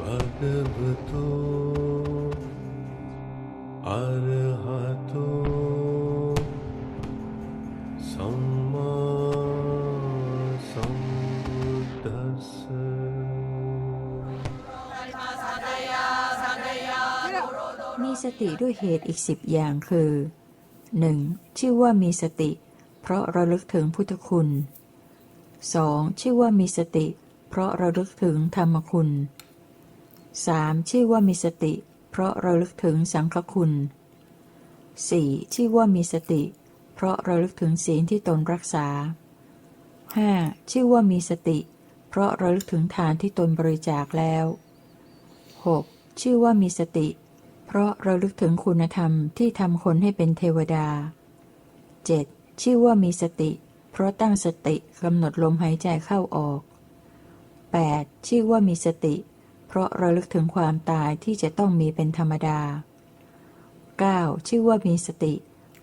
भगवतो अर्हतो มีสติด้วยเหตุอีกสิบอย่างคือ 1. ชื่อว่ามีสติ เพราะระลึกถึงพุทธคุณ 2. ชื่อว่ามีสติ เพราะระลึกถึงธรรมคุณ 3. ชื่อว่ามีสติ เพราะระลึกถึงสังฆคุณ 4. ชื่อว่ามีสติ เพราะระลึกถึงศีลที่ตนรักษา 5. ชื่อว่ามีสติ เพราะระลึกถึงทานที่ตนบริจาคแล้ว 6. ชื่อว่ามีสติ เพราะระลึกถึงคุณธรรมที่ทำคนให้เป็นเทวดา 7. ชื่อว่ามีสติ เพราะตั้งสติกำหนดลมหายใจเข้าออก 8. ชื่อว่ามีสติ เพราะระลึกถึงความตายที่จะต้องมีเป็นธรรมดา 9. ชื่อว่ามีสติ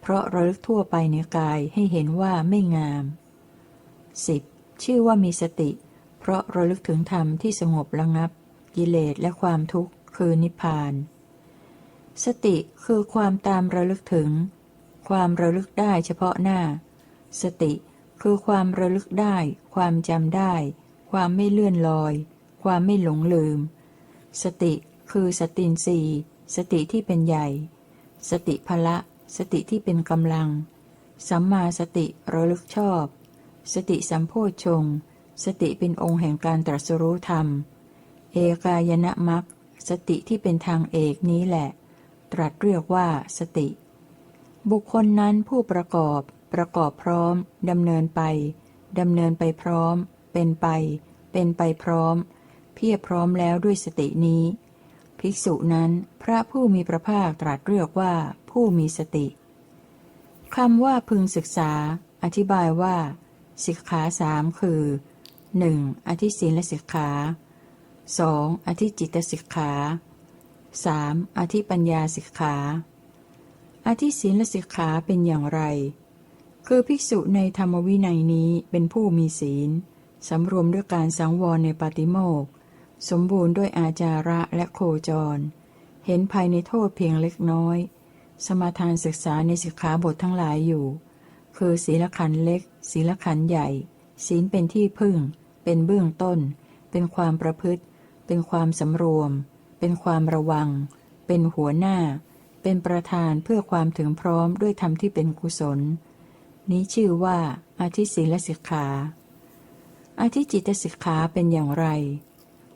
เพราะระลึกทั่วไปในกายให้เห็นว่าไม่งาม 10. ชื่อว่ามีสติ เพราะระลึกถึงธรรมที่สงบระงับ กิเลสและความทุกข์คือนิพพาน สติคือความตามระลึกถึง ความระลึกได้เฉพาะหน้า สติคือความระลึกได้ ความจำได้ ความไม่เลื่อนลอย ความไม่หลงลืม สติคือสตินสีสติที่เป็นใหญ่ สติพละ สติที่เป็นกำลัง สัมมาสติระลึกชอบ สติสัมโพชง สติเป็นองค์แห่งการตรัสรู้ธรรม เอกายนะมัคสติที่เป็นทางเอกนี้แหละ ตรัสเรียกว่าสติ บุคคลนั้นผู้ประกอบ ประกอบพร้อมดำเนินไปดำเนินไปพร้อม เป็นไป เป็นไปพร้อม เพียบพร้อมแล้วด้วยสตินี้ ภิกษุนั้นพระผู้มีพระภาคตรัสเรียกว่าผู้มีสติคำว่าพึงศึกษา อธิบายว่า สิกขาสามคือ 1. อธิศีละสิกขา 2. อธิจิตสิกขา 3. อธิปัญญาสิกขา อธิศีละสิกขาเป็นอย่างไร คือภิกษุในธรรมวินัยนี้เป็นผู้มีศีล สำรวมด้วยการสังวรในปาติโมกข์สมบูรณ์ด้วยอาจาระและโคจร เห็นภายในโทษเพียงเล็กน้อย สมาทานศึกษาในสิกขาบททั้งหลายอยู่ คือศีลขันธ์เล็ก ศีลขันธ์ใหญ่ ศีลเป็นที่พึ่ง เป็นเบื้องต้น เป็นความประพฤติ เป็นความสำรวม เป็นความระวัง เป็นหัวหน้า เป็นประธานเพื่อความถึงพร้อมด้วยธรรมที่เป็นกุศล นี้ชื่อว่าอาทิศีลสิกขา อาทิจิตสิกขาเป็นอย่างไร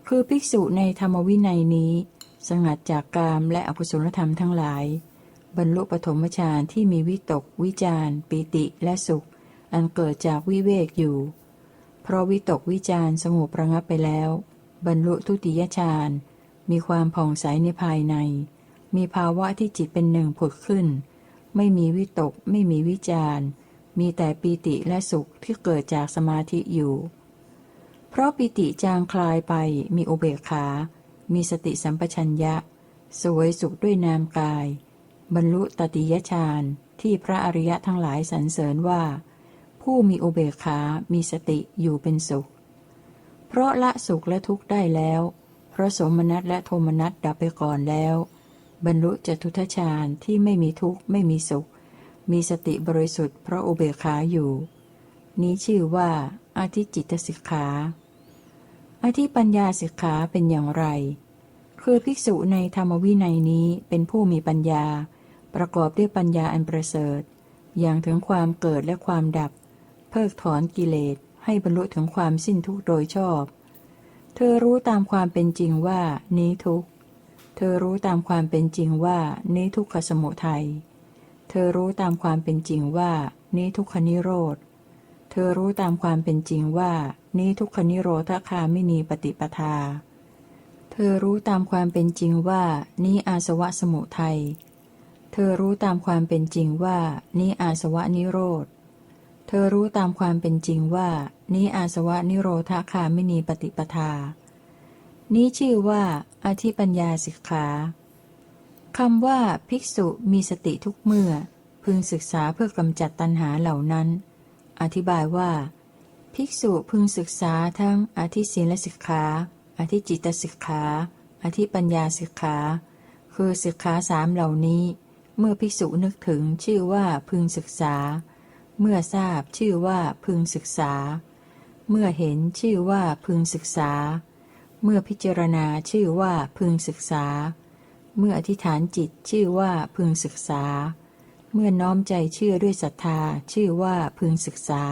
คือภิกษุในธรรมวินัยนี้ สงัดจากกามและอกุศลธรรมทั้งหลาย บรรลุปฐมฌานที่มีวิตก วิจารปิติและสุข อันเกิดจากวิเวกอยู่ เพราะวิตกวิจารสงบระงับไปแล้ว บรรลุทุติยฌานมีความผ่องใสในภายใน มีภาวะที่จิตเป็นหนึ่งผุดขึ้น ไม่มีวิตก ไม่มีวิจารมีแต่ปีติและสุขที่เกิดจากสมาธิอยู่ เพราะปิติจางคลายไปมีอุเบกขา มีสติสัมปชัญญะ สวยสุขด้วยนามกาย บรรลุตติยฌานที่พระอริยะทั้งหลายสรรเสริญว่า ผู้มีอุเบกขา มีสติอยู่เป็นสุข เพราะละสุขและทุกข์ได้แล้ว เพราะสมนัตและโทมนัตดับไปก่อนแล้ว บรรลุจตุทชาญที่ไม่มีทุกข์ไม่มีสุข มีสติบริสุทธิ์เพราะอุเบกขาอยู่ นี้ชื่อว่าอาทิจิตสิกขาอาทิปัญญาสิกขาเป็นอย่างไร คือภิกษุในธรรมวินัยนี้เป็นผู้มีปัญญา ประกอบด้วยปัญญาอันประเสริฐ อย่างถึงความเกิดและความดับ เพิกถอนกิเลสให้บรรลุถึงความสิ้นทุกข์โดยชอบ เธอรู้ตามความเป็นจริงว่านี้ทุกข์ เธอรู้ตามความเป็นจริงว่านี้ทุกขสมุทัย เธอรู้ตามความเป็นจริงว่านี้ทุกขนิโรธ เธอรู้ตามความเป็นจริงว่า นี้ทุกขนิโรธคาไมินีปฏิปทา เธอรู้ตามความเป็นจริงว่า นี้อาสวะสมุทัย เธอรู้ตามความเป็นจริงว่า นี้อาสวะนิโรธ เธอรู้ตามความเป็นจริงว่า นี้อาสวะนิโรธคาไมินีปฏิปทา นี้ชื่อว่า อธิปัญญาสิกขาคำว่า ภิกษุมีสติทุกเมื่อ พึงศึกษาเพื่อกำจัดตัณหาเหล่านั้น อธิบายว่า ภิกษุพึงศึกษาทั้งอธิศีลสิกขา อธิจิตสิกขา อธิปัญญาสิกขา คือสิกขาสามเหล่านี้ เมื่อภิกษุนึกถึงชื่อว่าพึงศึกษา เมื่อทราบชื่อว่าพึงศึกษา เมื่อเห็นชื่อว่าพึงศึกษา เมื่อพิจารณาชื่อว่าพึงศึกษา เมื่ออธิษฐานจิตชื่อว่าพึงศึกษา เมื่อน้อมใจเชื่อด้วยศรัทธาชื่อว่าพึงศึกษา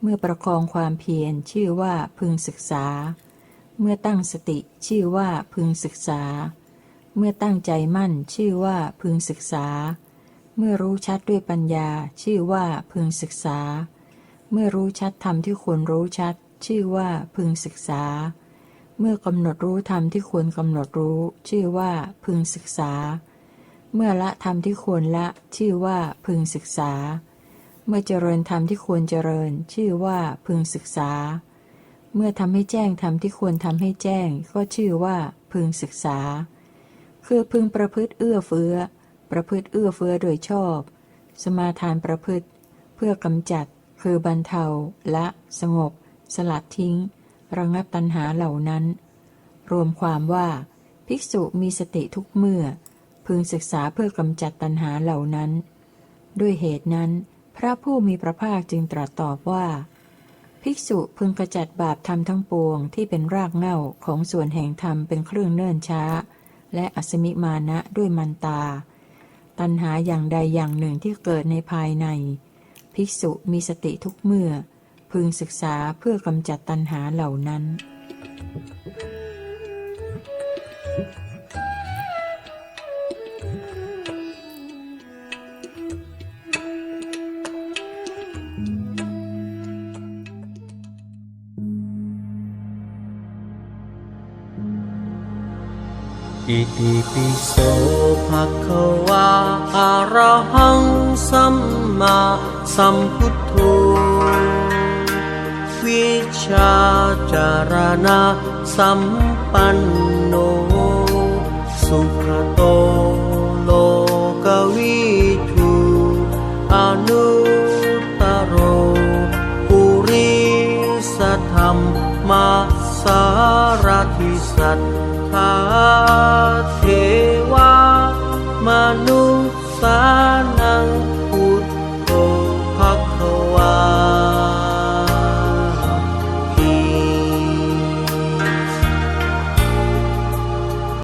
เมื่อประคองความเพียรชื่อว่าพึงศึกษา เมื่อตั้งสติชื่อว่าพึงศึกษา เมื่อตั้งใจมั่นชื่อว่าพึงศึกษา เมื่อรู้ชัดด้วยปัญญาชื่อว่าพึงศึกษา เมื่อรู้ชัดธรรมที่ควรรู้ชัด ชื่อว่าพึงศึกษา เมื่อกำหนดรู้ธรรมที่ควรกำหนดรู้ ชื่อว่าพึงศึกษา เมื่อละธรรมที่ควรละ ชื่อว่าพึงศึกษา เมื่อเจริญธรรมที่ควรเจริญ ชื่อว่าพึงศึกษา เมื่อทำให้แจ้งธรรมที่ควรทำให้แจ้ง ก็ชื่อว่าพึงศึกษา คือพึงประพฤติเอื้อเฟื้อ ประพฤติเอื้อเฟื้อโดยชอบ สมาทานประพฤติ เพื่อกำจัด คือบรรเทา ละ สงบ สลัดทิ้ง ระงับตัณหาเหล่านั้น รวมความว่า ภิกษุมีสติทุกเมื่อ พึงศึกษาเพื่อกำจัดตัณหาเหล่านั้น ด้วยเหตุนั้น พระผู้มีพระภาคจึงตรัสตอบว่า ภิกษุพึงกระจัดบาปธรรมทั้งปวงที่เป็นรากเหง้าของส่วนแห่งธรรมเป็นเครื่องเนิ่นช้า และอสมิมานะด้วยมันตา ตัณหาอย่างใดอย่างหนึ่งที่เกิดในภายใน ภิกษุมีสติทุกเมื่อ พึงศึกษาเพื่อกำจัดตัณหาเหล่านั้น อิติปิโสภะคะวาอะระหังสัมมาสัมพุทโธวิชาจารณะสัมปันโน สุขโต